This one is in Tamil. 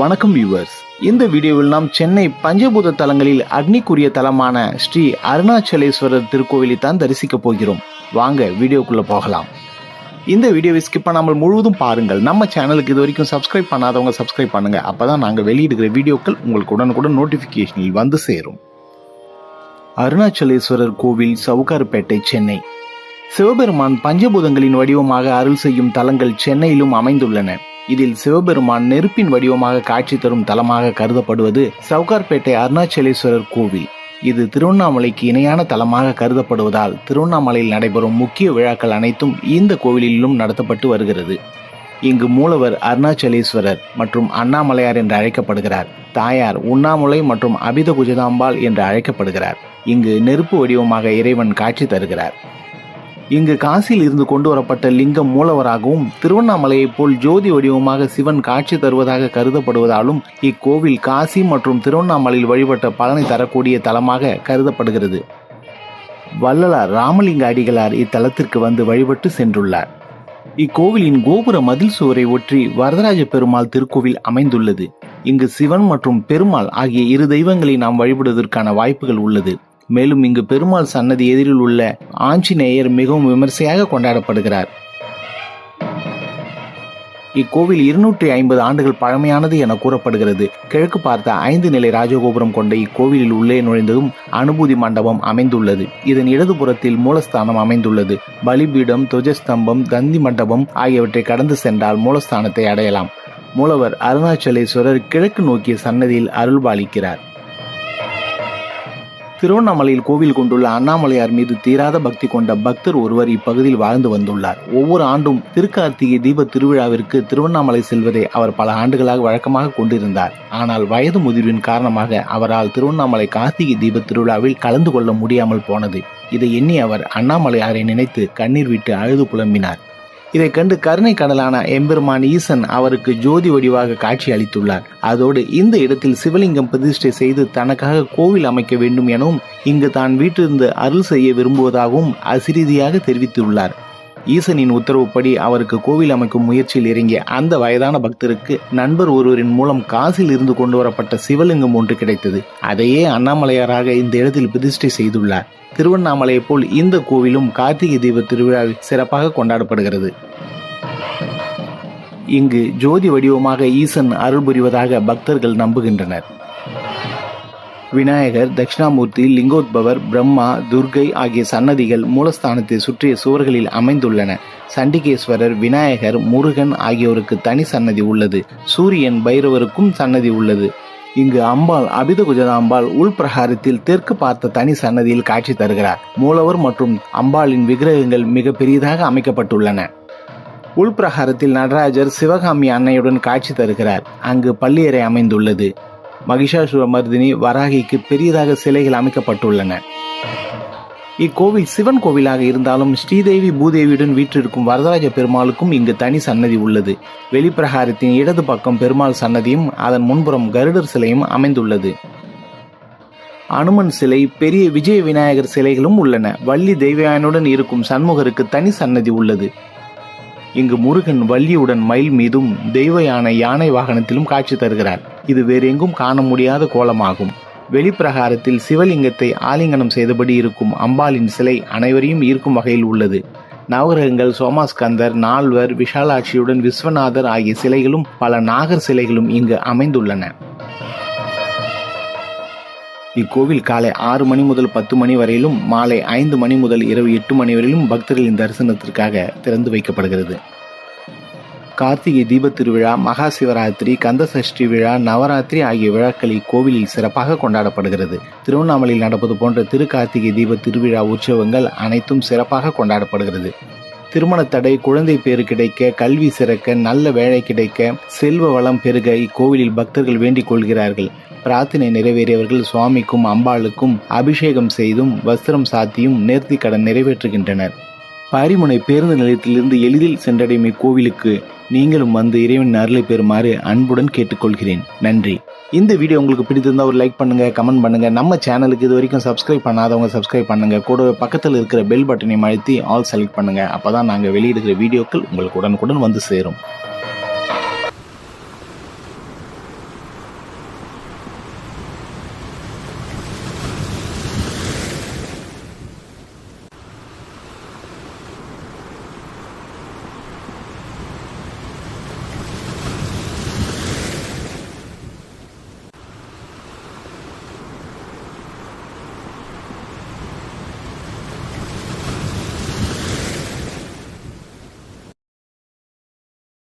வணக்கம் வியூவர்ஸ் இந்த வீடியோவில் நாம் சென்னை பஞ்சபூத தலங்களில் அக்னிக்குரிய தலமான ஸ்ரீ அருணாச்சலேஸ்வரர் திருக்கோவிலை தான் தரிசிக்க போகிறோம். வாங்க வீடியோக்குள்ள போகலாம். இந்த வீடியோவை ஸ்கிப் பண்ணாமல் முழுவதும் பாருங்கள். நம்ம சேனலுக்கு இது வரைக்கும் சப்ஸ்கிரைப் பண்ணாதவங்க சப்ஸ்கிரைப் பண்ணுங்க. அப்பதான் நாங்கள் வெளியிடுகிற வீடியோக்கள் உங்களுக்கு உடனுக்குடன் நோட்டிபிகேஷனில் வந்து சேரும். அருணாச்சலேஸ்வரர் கோவில் சவுகார்பேட்டை சென்னை. சிவபெருமான் பஞ்சபூதங்களின் வடிவமாக அருள் செய்யும் தலங்கள் சென்னையிலும் அமைந்துள்ளன. இதில் சிவபெருமான் நெருப்பின் வடிவமாக காட்சி தரும் தலமாக கருதப்படுவது சவுகார்பேட்டை அருணாச்சலேஸ்வரர் கோவில். இது திருவண்ணாமலைக்கு இணையான தலமாக கருதப்படுவதால் திருவண்ணாமலையில் நடைபெறும் முக்கிய விழாக்கள் அனைத்தும் இந்த கோவிலிலும் நடத்தப்பட்டு வருகிறது. இங்கு மூலவர் அருணாச்சலேஸ்வரர் மற்றும் அண்ணாமலையார் என்று அழைக்கப்படுகிறார். தாயார் உண்ணாமுலை மற்றும் அபித குஜதாம்பாள் என்று அழைக்கப்படுகிறார். இங்கு நெருப்பு வடிவமாக இறைவன் காட்சி தருகிறார். இங்கு காசியில் இருந்து கொண்டு வரப்பட்ட லிங்கம் மூலவராகவும் திருவண்ணாமலையைப் போல் ஜோதி வடிவமாக சிவன் காட்சி தருவதாக கருதப்படுவதாலும் இக்கோவில் காசி மற்றும் திருவண்ணாமலையில் வழிபட்ட பலனை தரக்கூடிய தலமாக கருதப்படுகிறது. வள்ளலார் ராமலிங்க அடிகளார் இத்தலத்திற்கு வந்து வழிபட்டு சென்றுள்ளார். இக்கோவிலின் கோபுர மதில் சுவரை ஒற்றி வரதராஜ பெருமாள் திருக்கோவில் அமைந்துள்ளது. இங்கு சிவன் மற்றும் பெருமாள் ஆகிய இரு தெய்வங்களை நாம் வழிபடுவதற்கான வாய்ப்புகள் உள்ளது. மேலும் இங்கு பெருமாள் சன்னதி எதிரில் உள்ள ஆஞ்சநேயர் மிகவும் விமர்சையாக கொண்டாடப்படுகிறார். இக்கோவில் இருநூற்றி ஐம்பது ஆண்டுகள் பழமையானது என கூறப்படுகிறது. கிழக்கு பார்த்த ஐந்து நிலை ராஜகோபுரம் கொண்ட இக்கோவிலில் உள்ளே நுழைந்ததும் அனுபூதி மண்டபம் அமைந்துள்ளது. இதன் இடதுபுறத்தில் மூலஸ்தானம் அமைந்துள்ளது. பலிபீடம் துவஜஸ்தம்பம் தந்தி மண்டபம் ஆகியவற்றை கடந்து சென்றால் மூலஸ்தானத்தை அடையலாம். மூலவர் அருணாச்சலேஸ்வரர் கிழக்கு நோக்கிய சன்னதியில் அருள்பாலிக்கிறார். திருவண்ணாமலையில் கோவில் கொண்டுள்ள அண்ணாமலையார் மீது தீராத பக்தி கொண்ட பக்தர் ஒருவர் இப்பகுதியில் வாழ்ந்து வந்துள்ளார். ஒவ்வொரு ஆண்டும் திருக்கார்த்திகை தீப திருவிழாவிற்கு திருவண்ணாமலை செல்வதை அவர் பல ஆண்டுகளாக வழக்கமாக கொண்டிருந்தார். ஆனால் வயது முதிர்வின் காரணமாக அவரால் திருவண்ணாமலை கார்த்திகை தீப திருவிழாவில் கலந்து கொள்ள முடியாமல் போனது. இதை எண்ணி அவர் அண்ணாமலையாரை நினைத்து கண்ணீர் விட்டு அழுது புலம்பினார். இதை கண்டு கருணை கடலான எம்பெருமான் ஈசன் அவருக்கு ஜோதி வடிவாக காட்சி அளித்துள்ளார். அதோடு இந்த இடத்தில் சிவலிங்கம் பிரதிஷ்டை செய்து தனக்காக கோவில் அமைக்க வேண்டும் எனவும் இங்கு தான் வீட்டிலிருந்து அருள் செய்ய விரும்புவதாகவும் அசிரீதியாக தெரிவித்துள்ளார். ஈசனின் உத்தரவுப்படி அவருக்கு கோவில் அமைக்கும் முயற்சியில் இறங்கிய அந்த வயதான பக்தருக்கு நண்பர் ஒருவரின் மூலம் காசில் இருந்து கொண்டு வரப்பட்ட சிவலிங்கம் ஒன்று கிடைத்தது. அதையே அண்ணாமலையாராக இந்த இடத்தில் பிரதிஷ்டை செய்துள்ளார். திருவண்ணாமலையை போல் இந்த கோவிலும் கார்த்திகை தீப திருவிழாவில் சிறப்பாக கொண்டாடப்படுகிறது. இங்கு ஜோதி வடிவமாக ஈசன் அருள் புரிவதாக பக்தர்கள் நம்புகின்றனர். விநாயகர் தட்சிணாமூர்த்தி லிங்கோத்பவர் பிரம்மா துர்கை ஆகிய சன்னதிகள் மூலஸ்தானத்தை சுற்றிய சுவர்களில் அமைந்துள்ளன. சண்டிகேஸ்வரர் விநாயகர் முருகன் ஆகியோருக்கு தனி சன்னதி உள்ளது. சூரியன் பைரவருக்கும் சன்னதி உள்ளது. இங்கு அம்பாள் அபித குஜதாம்பாள் உள்பிரகாரத்தில் தெற்கு பார்த்த தனி சன்னதியில் காட்சி தருகிறார். மூலவர் மற்றும் அம்பாளின் விக்கிரகங்கள் மிக பெரியதாக அமைக்கப்பட்டுள்ளன. உள்பிரகாரத்தில் நடராஜர் சிவகாமி அன்னையுடன் காட்சி தருகிறார். அங்கு பள்ளியறை அமைந்துள்ளது. மகிஷாசுர மர்தினி வராகிக்கு பெரியதாக சிலைகள் அமைக்கப்பட்டுள்ளன. இக்கோவில் சிவன் கோவிலாக இருந்தாலும் ஸ்ரீதேவி பூதேவியுடன் வீற்றிருக்கும் வரதராஜ பெருமாளுக்கும் இங்கு தனி சன்னதி உள்ளது. வெளிப்பிரகாரத்தின் இடது பக்கம் பெருமாள் சன்னதியும் அதன் முன்புறம் கருடர் சிலையும் அமைந்துள்ளது. அனுமன் சிலை பெரிய விஜய விநாயகர் சிலைகளும் உள்ளன. வள்ளி தெய்வயானுடன் இருக்கும் சண்முகருக்கு தனி சன்னதி உள்ளது. இங்கு முருகன் வள்ளியுடன் மயில் மீதும் தெய்வ யானை யானை வாகனத்திலும் காட்சி தருகிறார். இது வேறெங்கும் காண முடியாத கோலமாகும். வெளிப்பிரகாரத்தில் சிவலிங்கத்தை ஆலிங்கனம் செய்தபடி இருக்கும் அம்பாளின் சிலை அனைவரையும் ஈர்க்கும் வகையில் உள்ளது. நவகிரகங்கள் சோமாஸ்கந்தர் நால்வர் விஷாலாட்சியுடன் விஸ்வநாதர் ஆகிய சிலைகளும் பல நாகர் சிலைகளும் இங்கு அமைந்துள்ளன. இக்கோவில் காலை ஆறு மணி முதல் பத்து மணி வரையிலும் மாலை ஐந்து மணி முதல் இரவு எட்டு மணி வரையிலும் பக்தர்களின் தரிசனத்திற்காக திறந்து வைக்கப்படுகிறது. கார்த்திகை தீபத் திருவிழா மகா சிவராத்திரி கந்தசஷ்டி விழா நவராத்திரி ஆகிய விழாக்கள் இக்கோவிலில் சிறப்பாக கொண்டாடப்படுகிறது. திருவண்ணாமலையில் நடப்பது போன்ற திரு கார்த்திகை தீப திருவிழா உற்சவங்கள் அனைத்தும் சிறப்பாக கொண்டாடப்படுகிறது. திருமண தடை குழந்தை பேறு கிடைக்க கல்வி சிறக்க நல்ல வேலை கிடைக்க செல்வ வளம் பெருக இக்கோவிலில் பக்தர்கள் வேண்டிக் கொள்கிறார்கள். பிரார்த்தனை நிறைவேறியவர்கள் சுவாமிக்கும் அம்பாளுக்கும் அபிஷேகம் செய்தும் வஸ்திரம் சாத்தியும் நேர்த்தி கடன் நிறைவேற்றுகின்றனர். பாரிமுனை பேருந்து நிலையத்திலிருந்து எளிதில் சென்றடையும் இக்கோவிலுக்கு நீங்களும் வந்து இறைவன் அருளை பெறுமாறு அன்புடன் கேட்டுக்கொள்கிறேன். நன்றி. இந்த வீடியோ உங்களுக்கு பிடித்திருந்தால் ஒரு லைக் பண்ணுங்கள் கமெண்ட் பண்ணுங்கள் நம்ம சேனலுக்கு இது வரைக்கும் சப்ஸ்கிரைப் பண்ணாதவங்க சப்ஸ்கிரைப் பண்ணுங்க. கூடவே பக்கத்தில் இருக்கிற பெல் பட்டனையும் அழுத்தி ஆல் செலக்ட் பண்ணுங்கள் அப்போ தான் நாங்கள் வெளியிடுகிற வீடியோக்கள் உங்களுக்கு உடனுக்குடன் வந்து சேரும்.